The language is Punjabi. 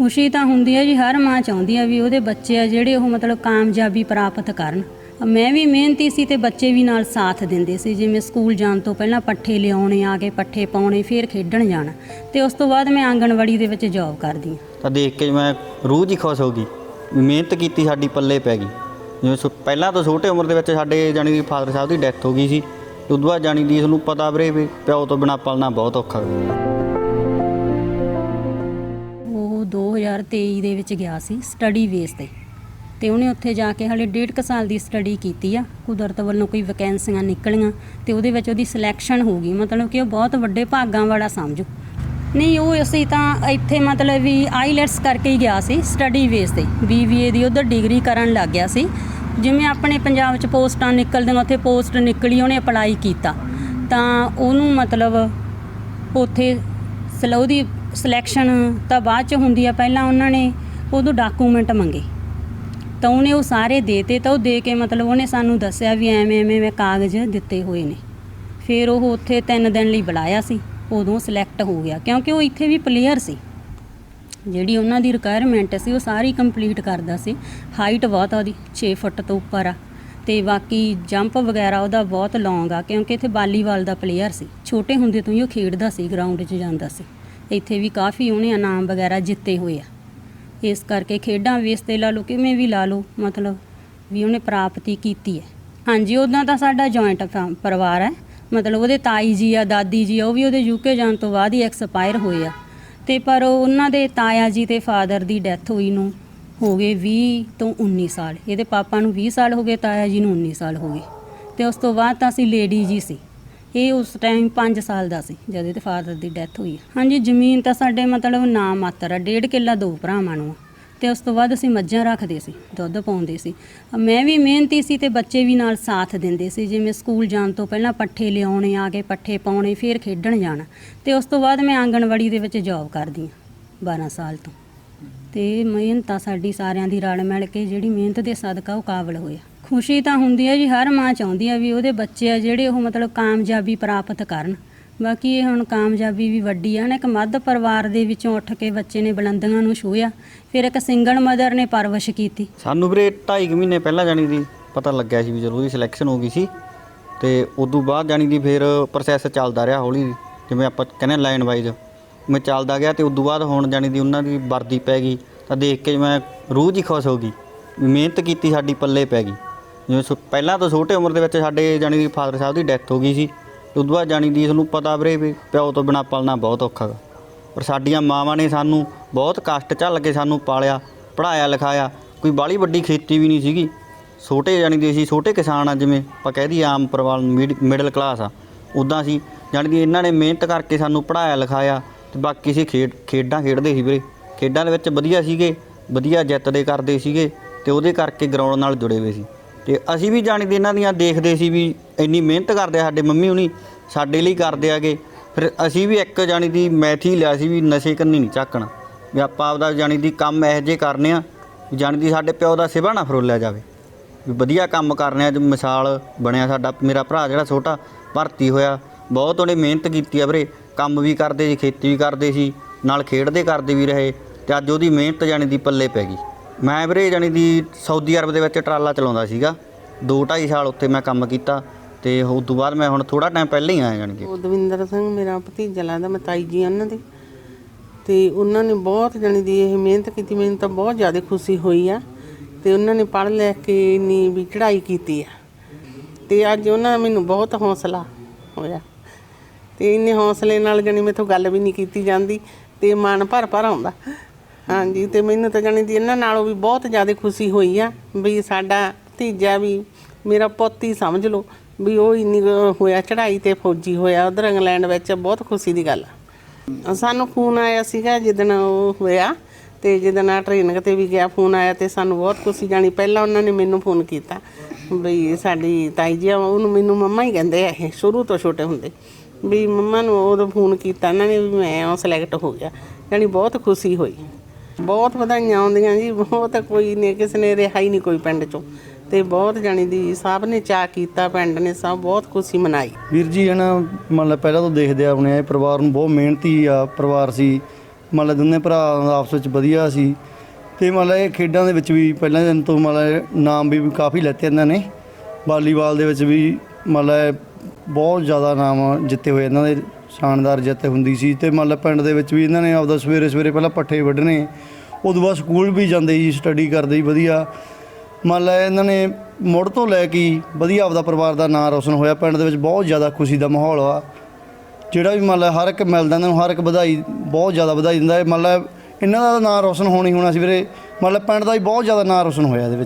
ਖੁਸ਼ੀ ਤਾਂ ਹੁੰਦੀ ਹੈ ਜੀ, ਹਰ ਮਾਂ ਚਾਹੁੰਦੀ ਆ ਵੀ ਉਹਦੇ ਬੱਚੇ ਆ ਜਿਹੜੇ ਉਹ ਮਤਲਬ ਕਾਮਯਾਬੀ ਪ੍ਰਾਪਤ ਕਰਨ। ਮੈਂ ਵੀ ਮਿਹਨਤੀ ਸੀ ਤੇ ਬੱਚੇ ਵੀ ਨਾਲ ਸਾਥ ਦਿੰਦੇ ਸੀ, ਜਿਵੇਂ ਸਕੂਲ ਜਾਣ ਤੋਂ ਪਹਿਲਾਂ ਪੱਠੇ ਲਿਆਉਣੇ, ਆ ਕੇ ਪੱਠੇ ਪਾਉਣੇ, ਫਿਰ ਖੇਡਣ ਜਾਣਾ। ਤੇ ਉਸ ਤੋਂ ਬਾਅਦ ਮੈਂ ਆਂਗਣਵਾੜੀ ਦੇ ਵਿੱਚ ਜੌਬ ਕਰਦੀ ਹਾਂ। ਤਾਂ ਦੇਖ ਕੇ ਮੈਂ ਰੂਹ ਜੀ ਖੁਸ਼ ਹੋ ਗਈ। ਮਿਹਨਤ ਕੀਤੀ ਸਾਡੀ ਪੱਲੇ ਪੈ ਗਈ। ਜਿਵੇਂ ਪਹਿਲਾਂ ਤਾਂ ਛੋਟੇ ਉਮਰ ਦੇ ਵਿੱਚ ਸਾਡੇ ਜਾਣੀ ਦੀ ਫਾਦਰ ਸਾਹਿਬ ਦੀ ਡੈਥ ਹੋ ਗਈ ਸੀ, ਤੇ ਉਦੋਂ ਬਾਅਦ ਜਾਣੀ ਦੀ ਤੁਹਾਨੂੰ ਪਤਾ ਵੀਰੇ ਵੀ ਪਿਓ ਤੋਂ ਬਿਨਾ ਪਲਣਾ ਬਹੁਤ ਔਖਾ 2023 ਦੇ ਵਿੱਚ ਗਿਆ ਸੀ ਸਟੱਡੀ ਬੇਸ ਤੇ। ਤੇ ਉਹਨੇ ਉੱਥੇ ਜਾ ਕੇ ਹਲੇ ਡੇਢ ਕੁ ਸਾਲ ਦੀ ਸਟੱਡੀ ਕੀਤੀ ਆ। ਕੁਦਰਤ ਵੱਲੋਂ ਕੋਈ ਵੈਕੈਂਸੀਆਂ ਨਿਕਲੀਆਂ ਤੇ ਉਹਦੇ ਵਿੱਚ ਉਹਦੀ ਸਿਲੈਕਸ਼ਨ ਹੋ ਗਈ। ਮਤਲਬ ਕਿ ਉਹ ਬਹੁਤ ਵੱਡੇ ਭਾਗਾਂ ਵਾਲਾ ਸਮਝੋ। ਨਹੀਂ, ਉਹ ਅਸੀਂ ਤਾਂ ਇੱਥੇ ਮਤਲਬ ਵੀ ਆਈਲੈਟਸ ਕਰਕੇ ਹੀ ਗਿਆ ਸੀ ਸਟੱਡੀ ਬੇਸ ਤੇ। ਬੀਬੀਏ ਦੀ ਉਧਰ ਡਿਗਰੀ ਕਰਨ ਲੱਗ ਗਿਆ ਸੀ। ਜਿਵੇਂ ਆਪਣੇ ਪੰਜਾਬ 'ਚ ਪੋਸਟਾਂ ਨਿਕਲਦੀਆਂ, ਉੱਥੇ ਪੋਸਟ ਨਿਕਲੀ, ਉਹਨੇ ਅਪਲਾਈ ਕੀਤਾ। ਤਾਂ ਉਹਨੂੰ ਮਤਲਬ ਉੱਥੇ ਸਲ ਸਿਲੈਕਸ਼ਨ ਤਾਂ ਬਾਅਦ ਚ ਹੁੰਦੀ ਆ, ਪਹਿਲਾਂ ਉਹਨਾਂ ਨੇ ਉਦੋਂ ਡਾਕੂਮੈਂਟ ਮੰਗੇ। ਤਾਂ ਉਹਨੇ ਉਹ ਸਾਰੇ ਦੇਤੇ, ਤਾਂ ਉਹ ਦੇ ਕੇ ਮਤਲਬ ਉਹਨੇ ਸਾਨੂੰ ਦੱਸਿਆ ਵੀ ਐਵੇਂ ਐਵੇਂ ਮੈਂ ਕਾਗਜ਼ ਦਿੱਤੇ ਹੋਏ ਨੇ। ਫਿਰ ਉਹ ਉੱਥੇ 3 ਦਿਨ ਲਈ ਬੁਲਾਇਆ ਸੀ, ਉਦੋਂ ਸਿਲੈਕਟ ਹੋ ਗਿਆ, ਕਿਉਂਕਿ ਉਹ ਇੱਥੇ ਵੀ ਪਲੇਅਰ ਸੀ। ਜਿਹੜੀ ਉਹਨਾਂ ਦੀ ਰਿਕੁਆਇਰਮੈਂਟ ਸੀ, ਉਹ ਸਾਰੀ ਕੰਪਲੀਟ ਕਰਦਾ ਸੀ। ਹਾਈਟ ਬਹੁਤ ਆ ਉਹਦੀ 6 ਫੁੱਟ ਤੋਂ ਉੱਪਰ ਆ। ਤੇ ਬਾਕੀ ਜੰਪ ਵਗੈਰਾ ਉਹਦਾ ਬਹੁਤ ਲੌਂਗ ਆ, ਕਿਉਂਕਿ ਇੱਥੇ ਵਾਲੀਬਾਲ ਦਾ ਪਲੇਅਰ ਸੀ। ਛੋਟੇ ਹੁੰਦੇ ਤੋਂ ਹੀ ਉਹ ਖੇਡਦਾ ਸੀ ਗਰਾਊਂਡ 'ਚ ਜਾਂਦਾ ਸੀ। ਇੱਥੇ ਵੀ ਕਾਫੀ ਉਹਨੇ ਇਨਾਮ ਵਗੈਰਾ ਜਿੱਤੇ ਹੋਏ ਆ। ਇਸ ਕਰਕੇ ਖੇਡਾਂ ਵੇਸ ਤੇ ਲਾ ਲਓ, ਕਿਵੇਂ ਵੀ ਲਾ ਲਓ, ਮਤਲਬ ਵੀ ਉਹਨੇ ਪ੍ਰਾਪਤੀ ਕੀਤੀ ਹੈ। ਹਾਂਜੀ ਉਦਾਂ ਤਾਂ ਸਾਡਾ ਜੁਆਇੰਟ ਪਰਿਵਾਰ ਹੈ। ਮਤਲਬ ਉਹਦੇ ਤਾਈ ਜੀ ਆ, ਦਾਦੀ ਜੀ ਆ, ਉਹ ਵੀ ਉਹਦੇ ਯੂਕੇ ਜਾਣ ਤੋਂ ਬਾਅਦ ਹੀ ਐਕਸਪਾਇਰ ਹੋਏ ਆ। ਤੇ ਪਰ ਉਹਨਾਂ ਦੇ ਤਾਇਆ ਜੀ ਤੇ ਫਾਦਰ ਦੀ ਡੈਥ ਹੋਈ ਨੂੰ ਹੋ ਗਏ 20 ਤੋਂ 19 ਸਾਲ। ਇਹਦੇ ਪਾਪਾ ਨੂੰ 20 ਸਾਲ ਹੋ ਗਏ, ਤਾਇਆ ਜੀ ਨੂੰ 19 ਸਾਲ ਹੋ ਗਏ। ਤੇ ਉਸ ਤੋਂ ਬਾਅਦ ਤਾਂ ਅਸੀਂ ਲੇਡੀ ਜੀ ਸੀ। ਇਹ ਉਸ ਟਾਈਮ 5 ਸਾਲ ਦਾ ਸੀ, ਜਦ ਇਹਦੇ ਫਾਦਰ ਦੀ ਡੈਥ ਹੋਈ ਹੈ। ਹਾਂਜੀ, ਜ਼ਮੀਨ ਤਾਂ ਸਾਡੇ ਮਤਲਬ ਨਾ ਮਾਤਰ ਆ, ਡੇਢ ਕਿੱਲਾ ਦੋ ਭਰਾਵਾਂ ਨੂੰ ਆ। ਤੇ ਉਸ ਤੋਂ ਬਾਅਦ ਅਸੀਂ ਮੱਝਾਂ ਰੱਖਦੇ ਸੀ, ਦੁੱਧ ਪਾਉਂਦੇ ਸੀ ਮੈਂ ਵੀ ਮਿਹਨਤੀ ਸੀ ਤੇ ਬੱਚੇ ਵੀ ਨਾਲ ਸਾਥ ਦਿੰਦੇ ਸੀ, ਜਿਵੇਂ ਸਕੂਲ ਜਾਣ ਤੋਂ ਪਹਿਲਾਂ ਪੱਠੇ ਲਿਆਉਣੇ, ਆ ਕੇ ਪੱਠੇ ਪਾਉਣੇ, ਫਿਰ ਖੇਡਣ ਜਾਣਾ ਤੇ ਉਸ ਤੋਂ ਬਾਅਦ ਮੈਂ ਆਂਗਣਵਾੜੀ ਦੇ ਵਿੱਚ ਜੌਬ ਕਰਦੀ ਹਾਂ 12 ਸਾਲ ਤੋਂ ਤੇ ਮਿਹਨਤ ਤਾਂ ਸਾਡੀ ਸਾਰਿਆਂ ਦੀ ਰਲ ਮਿਲ ਕੇ, ਜਿਹੜੀ ਮਿਹਨਤ ਦੇ ਸਦਕਾ ਉਹ ਕਾਬਲ ਹੋਇਆ ਖੁਸ਼ੀ ਤਾਂ ਹੁੰਦੀ ਹੈ ਜੀ, ਹਰ ਮਾਂ ਚਾਹੁੰਦੀ ਆ ਵੀ ਉਹਦੇ ਬੱਚੇ ਆ ਜਿਹੜੇ ਉਹ ਮਤਲਬ ਕਾਮਯਾਬੀ ਪ੍ਰਾਪਤ ਕਰਨ। ਬਾਕੀ ਇਹ ਹੁਣ ਕਾਮਯਾਬੀ ਵੀ ਵੱਡੀ ਆ ਨਾ, ਇੱਕ ਮੱਧ ਪਰਿਵਾਰ ਦੇ ਵਿੱਚੋਂ ਉੱਠ ਕੇ ਬੱਚੇ ਨੇ ਬੁਲੰਦੀਆਂ ਨੂੰ ਛੂਹਿਆ, ਫਿਰ ਇੱਕ ਸਿੰਗਲ ਮਦਰ ਨੇ ਪਰਵਰਿਸ਼ ਕੀਤੀ। ਸਾਨੂੰ ਵੀਰੇ 2.5 ਮਹੀਨੇ ਪਹਿਲਾਂ ਜਾਣੀ ਦੀ ਪਤਾ ਲੱਗਿਆ ਸੀ ਵੀ ਜਦੋਂ ਉਹਦੀ ਸਿਲੈਕਸ਼ਨ ਹੋ ਗਈ ਸੀ, ਤੇ ਉਦੋਂ ਬਾਅਦ ਜਾਣੀ ਦੀ ਫਿਰ ਪ੍ਰੋਸੈਸ ਚੱਲਦਾ ਰਿਹਾ ਹੌਲੀ, ਜਿਵੇਂ ਆਪਾਂ ਕਹਿੰਦੇ ਲਾਈਨ ਵਾਈਜ਼ ਮੈਂ ਚੱਲਦਾ ਗਿਆ ਤੇ ਉਦੋਂ ਬਾਅਦ ਹੁਣ ਜਾਣੀ ਦੀ ਉਹਨਾਂ ਦੀ ਵਰਦੀ ਪੈ ਗਈ, ਤਾਂ ਦੇਖ ਕੇ ਮੈਂ ਰੂਹ ਜੀ ਖੁਸ਼ ਹੋ ਗਈ। ਮਿਹਨਤ ਕੀਤੀ ਸਾਡੀ ਪੱਲੇ ਪੈ ਗਈ। ਜਿਵੇਂ ਸੁ- ਪਹਿਲਾਂ ਤਾਂ ਛੋਟੇ ਉਮਰ ਦੇ ਵਿੱਚ ਸਾਡੇ ਜਾਣੀ ਦੀ ਫਾਦਰ ਸਾਹਿਬ ਦੀ ਡੈਥ ਹੋ ਗਈ ਸੀ। ਤੇ ਉਦੋਂ ਬਾਅਦ ਜਾਣੀ ਦੀ ਤੁਹਾਨੂੰ ਪਤਾ ਵੀਰੇ ਵੀ ਪਿਓ ਤੋਂ ਬਿਨਾ ਪਲਣਾ ਬਹੁਤ ਔਖਾ ਗਾ। ਪਰ ਸਾਡੀਆਂ ਮਾਵਾਂ ਨੇ ਸਾਨੂੰ ਬਹੁਤ ਕਸ਼ਟ ਝੱਲ ਕੇ ਸਾਨੂੰ ਪਾਲਿਆ ਪੜਾਇਆ ਲਿਖਾਇਆ। ਕੋਈ ਬਾਲੀ ਵੱਡੀ ਖੇਤੀ ਵੀ ਨਹੀਂ ਸੀਗੀ। ਛੋਟੇ ਜਾਣੀ ਦੀ ਅਸੀਂ ਛੋਟੇ ਕਿਸਾਨ ਆ, ਜਿਵੇਂ ਆਪਾਂ ਕਹਿ ਦਈਏ ਆਮ ਪਰਿਵਾਰ ਮਿਡਲ ਕਲਾਸ ਆ। ਉਦਾਂ ਸੀ ਜਾਣੀ ਕਿ ਇਹਨਾਂ ਨੇ ਮਿਹਨਤ ਕਰਕੇ ਸਾਨੂੰ ਪੜਾਇਆ ਲਿਖਾਇਆ ਤੇ ਬਾਕੀ ਅਸੀਂ ਖੇਡ ਖੇਡਾਂ ਖੇਡਦੇ ਸੀ ਵੀਰੇ। ਖੇਡਾਂ ਦੇ ਵਿੱਚ ਵਧੀਆ ਸੀਗੇ, ਵਧੀਆ ਜਿੱਤਦੇ ਕਰਦੇ ਸੀਗੇ ਤੇ ਉਹਦੇ ਕਰਕੇ ਗਰਾਊਂਡ ਨਾਲ ਜੁੜੇ ਹੋਏ ਸੀ। ਤੇ ਅਸੀਂ ਵੀ ਜਾਣੀ ਦੀ ਇਹਨਾਂ ਦੀਆਂ ਦੇਖਦੇ ਸੀ ਵੀ ਇੰਨੀ ਮਿਹਨਤ ਕਰਦੇ ਆ ਸਾਡੇ ਮੰਮੀ ਹੁਣੀ, ਸਾਡੇ ਲਈ ਕਰਦੇ ਆਗੇ। ਫਿਰ ਅਸੀਂ ਵੀ ਇੱਕ ਜਾਣੀ ਦੀ ਮੈਥ ਹੀ ਲਿਆ ਸੀ ਵੀ ਨਸ਼ੇ ਕੰਨੀ ਨਹੀਂ ਝਾਕਣਾ ਵੀ ਆਪਾਂ ਆਪਦਾ ਜਾਣੀ ਦੀ ਕੰਮ ਇਹੋ ਜਿਹੇ ਕਰਨੇ ਆ ਜਾਣੀ ਦੀ ਸਾਡੇ ਪਿਓ ਦਾ ਸਿਵਾ ਨਾ ਫਰੋਲਿਆ ਜਾਵੇ। ਵੀ ਵਧੀਆ ਕੰਮ ਕਰਨੇ ਆ ਜੋ ਮਿਸਾਲ ਬਣਿਆ ਸਾਡਾ, ਮੇਰਾ ਭਰਾ ਜਿਹੜਾ ਛੋਟਾ, ਭਰਤੀ ਹੋਇਆ। ਬਹੁਤ ਉਹਨੇ ਮਿਹਨਤ ਕੀਤੀ ਆ ਵੀਰੇ, ਕੰਮ ਵੀ ਕਰਦੇ ਸੀ, ਖੇਤੀ ਵੀ ਕਰਦੇ ਸੀ, ਨਾਲ ਖੇਡਦੇ ਕਰਦੇ ਵੀ ਰਹੇ, ਤੇ ਅੱਜ ਉਹਦੀ ਮਿਹਨਤ ਜਾਣੀ ਦੀ ਪੱਲੇ ਪੈ ਗਈ। ਮੈਂ ਵੀਰੇ ਜਾਣੀ ਦੀ ਸਾਊਦੀ ਅਰਬ ਦੇ ਵਿੱਚ ਟਰਾਲਾ ਚਲਾਉਂਦਾ ਸੀਗਾ। 2.5 ਸਾਲ ਉੱਥੇ ਮੈਂ ਕੰਮ ਕੀਤਾ ਤੇ ਉਸ ਤੋਂ ਬਾਅਦ ਮੈਂ ਹੁਣ ਥੋੜਾ ਟਾਈਮ ਪਹਿਲਾਂ ਹੀ ਆਇਆ ਜਾਣੀ ਕਿ। ਉਹ ਦਵਿੰਦਰ ਸਿੰਘ ਮੇਰਾ ਭਤੀਜਾ ਲੱਗਦਾ, ਮੈਂ ਤਾਈ ਜੀ ਉਹਨਾਂ ਦੇ। ਤੇ ਉਹਨਾਂ ਨੇ ਬਹੁਤ ਜਾਣੀ ਦੀ ਇਹ ਮਿਹਨਤ ਕੀਤੀ, ਮੈਨੂੰ ਤਾਂ ਬਹੁਤ ਜ਼ਿਆਦਾ ਖੁਸ਼ੀ ਹੋਈ ਆ। ਤੇ ਉਹਨਾਂ ਨੇ ਪੜ੍ਹ ਲਿਖ ਕੇ ਇੰਨੀ ਵੀ ਚੜ੍ਹਾਈ ਕੀਤੀ ਆ। ਤੇ ਅੱਜ ਉਹਨਾਂ ਮੈਨੂੰ ਬਹੁਤ ਹੌਸਲਾ ਹੋਇਆ। ਤੇ ਇੰਨੇ ਹੌਸਲੇ ਨਾਲ ਜਣੀ ਮੇਥੋਂ ਗੱਲ ਵੀ ਨਹੀਂ ਕੀਤੀ ਜਾਂਦੀ ਤੇ ਮਨ ਭਰ ਭਰ ਆਉਂਦਾ। ਹਾਂਜੀ ਤੇ ਮੈਨੂੰ ਤਾਂ ਜਾਣੀ ਦੀ ਇਹਨਾਂ ਨਾਲੋਂ ਵੀ ਬਹੁਤ ਜ਼ਿਆਦਾ ਖੁਸ਼ੀ ਹੋਈ ਆ ਵੀ ਸਾਡਾ ਭਤੀਜਾ ਵੀ ਮੇਰਾ ਪੁੱਤ ਹੀ ਸਮਝ ਲਓ ਵੀ ਉਹ ਇੰਨੀ ਕੁ ਹੋਇਆ ਚੜ੍ਹਾਈ ਤੇ ਫੌਜੀ ਹੋਇਆ ਉਧਰ ਇੰਗਲੈਂਡ ਵਿੱਚ ਬਹੁਤ ਖੁਸ਼ੀ ਦੀ ਗੱਲ ਆ। ਸਾਨੂੰ ਫੋਨ ਆਇਆ ਸੀਗਾ ਜਿੱਦਣ ਉਹ ਹੋਇਆ ਤੇ ਜਿੱਦਣ ਆ ਟ੍ਰੇਨਿੰਗ ਤੇ ਵੀ ਗਿਆ ਫੋਨ ਆਇਆ ਤੇ ਸਾਨੂੰ ਬਹੁਤ ਖੁਸ਼ੀ ਜਾਣੀ ਪਹਿਲਾਂ ਉਹਨਾਂ ਨੇ ਮੈਨੂੰ ਫੋਨ ਕੀਤਾ ਵੀ ਸਾਡੀ ਤਾਈ ਜੀ ਆ, ਉਹਨੂੰ ਮੈਨੂੰ ਮੰਮਾ ਹੀ ਕਹਿੰਦੇ ਆ ਇਹ ਸ਼ੁਰੂ ਤੋਂ ਛੋਟੇ ਹੁੰਦੇ। ਵੀ ਮੰਮਾ ਨੂੰ ਉਦੋਂ ਫੋਨ ਕੀਤਾ ਇਹਨਾਂ ਨੇ ਵੀ ਮੈਂ ਉਹ ਸਿਲੈਕਟ ਹੋ ਗਿਆ ਜਾਣੀ ਬਹੁਤ ਖੁਸ਼ੀ ਹੋਈ। ਬਹੁਤ ਵਧਾਈਆਂ ਆਉਂਦੀਆਂ ਜੀ, ਬਹੁਤ ਕੋਈ ਨਹੀਂ ਕਿਸੇ ਨੇ ਰਿਹਾ ਹੀ ਨਹੀਂ ਕੋਈ ਪਿੰਡ ਚੋਂ। ਤੇ ਬਹੁਤ ਜਾਣੀ ਦੀ ਸਭ ਨੇ ਚਾਅ ਕੀਤਾ, ਪਿੰਡ ਨੇ ਸਭ ਬਹੁਤ ਖੁਸ਼ੀ ਮਨਾਈ। ਵੀਰ ਜੀ, ਹਨਾ, ਮੰਨ ਲਾ ਪਹਿਲਾਂ ਤੋਂ ਦੇਖਦੇ ਆਪਣੇ ਇਹ ਪਰਿਵਾਰ ਨੂੰ ਬਹੁਤ ਮਿਹਨਤੀ ਆ, ਪਰਿਵਾਰ ਸੀ। ਮੰਨ ਲਾ ਦੋਨੇ ਭਰਾ ਆਪਸ ਵਿੱਚ ਵਧੀਆ ਸੀ। ਤੇ ਮੰਨ ਲਾ ਇਹ ਖੇਡਾਂ ਦੇ ਵਿੱਚ ਵੀ ਪਹਿਲਾਂ ਦਿਨ ਤੋਂ ਮੰਨ ਲਾ ਨਾਮ ਵੀ ਕਾਫੀ ਲੈਤੇ ਇਹਨਾਂ ਨੇ। ਵਾਲੀਬਾਲ ਦੇ ਵਿੱਚ ਵੀ ਮੰਨ ਲਾ ਬਹੁਤ ਜ਼ਿਆਦਾ ਨਾਮ ਜਿੱਤੇ ਹੋਏ ਇਹਨਾਂ ਦੇ। ਸ਼ਾਨਦਾਰ ਜਿੱਤ ਹੁੰਦੀ ਸੀ ਤੇ ਮੰਨ ਲਾ ਪਿੰਡ ਦੇ ਵਿੱਚ ਵੀ ਇਹਨਾਂ ਨੇ ਆਪਦਾ ਸਵੇਰੇ ਸਵੇਰੇ ਪਹਿਲਾਂ ਪੱਠੇ ਵੱਢਣੇ, ਉਦੋਂ ਬਾਅਦ ਸਕੂਲ ਵੀ ਜਾਂਦੇ ਜੀ ਸਟੱਡੀ ਕਰਦੇ ਜੀ ਵਧੀਆ। ਮੰਨ ਲਾ ਇਹਨਾਂ ਨੇ ਮੁੜ ਤੋਂ ਲੈ ਕੇ ਵਧੀਆ ਆਪਦਾ ਪਰਿਵਾਰ ਦਾ ਨਾਂ ਰੋਸ਼ਨ ਹੋਇਆ, ਪਿੰਡ ਦੇ ਵਿੱਚ ਬਹੁਤ ਜ਼ਿਆਦਾ ਖੁਸ਼ੀ ਦਾ ਮਾਹੌਲ ਆ। ਜਿਹੜਾ ਵੀ ਮੰਨ ਲਾ ਹਰ ਇੱਕ ਮਿਲਦਾ ਇਹਨਾਂ ਨੂੰ, ਹਰ ਇੱਕ ਵਧਾਈ ਬਹੁਤ ਜ਼ਿਆਦਾ ਵਧਾਈ ਦਿੰਦਾ ਹੈ। ਮੰਨ ਲਾ ਇਹਨਾਂ ਦਾ ਨਾਂ ਰੋਸ਼ਨ ਹੋਣੀ ਹੋਣਾ ਸੀ ਵੀਰੇ। ਮੰਨ ਲਾ ਪਿੰਡ ਦਾ ਵੀ ਬਹੁਤ ਜ਼ਿਆਦਾ ਨਾਂ ਰੋਸ਼ਨ ਹੋਇਆ ਇਹਦੇ ਵਿੱਚ।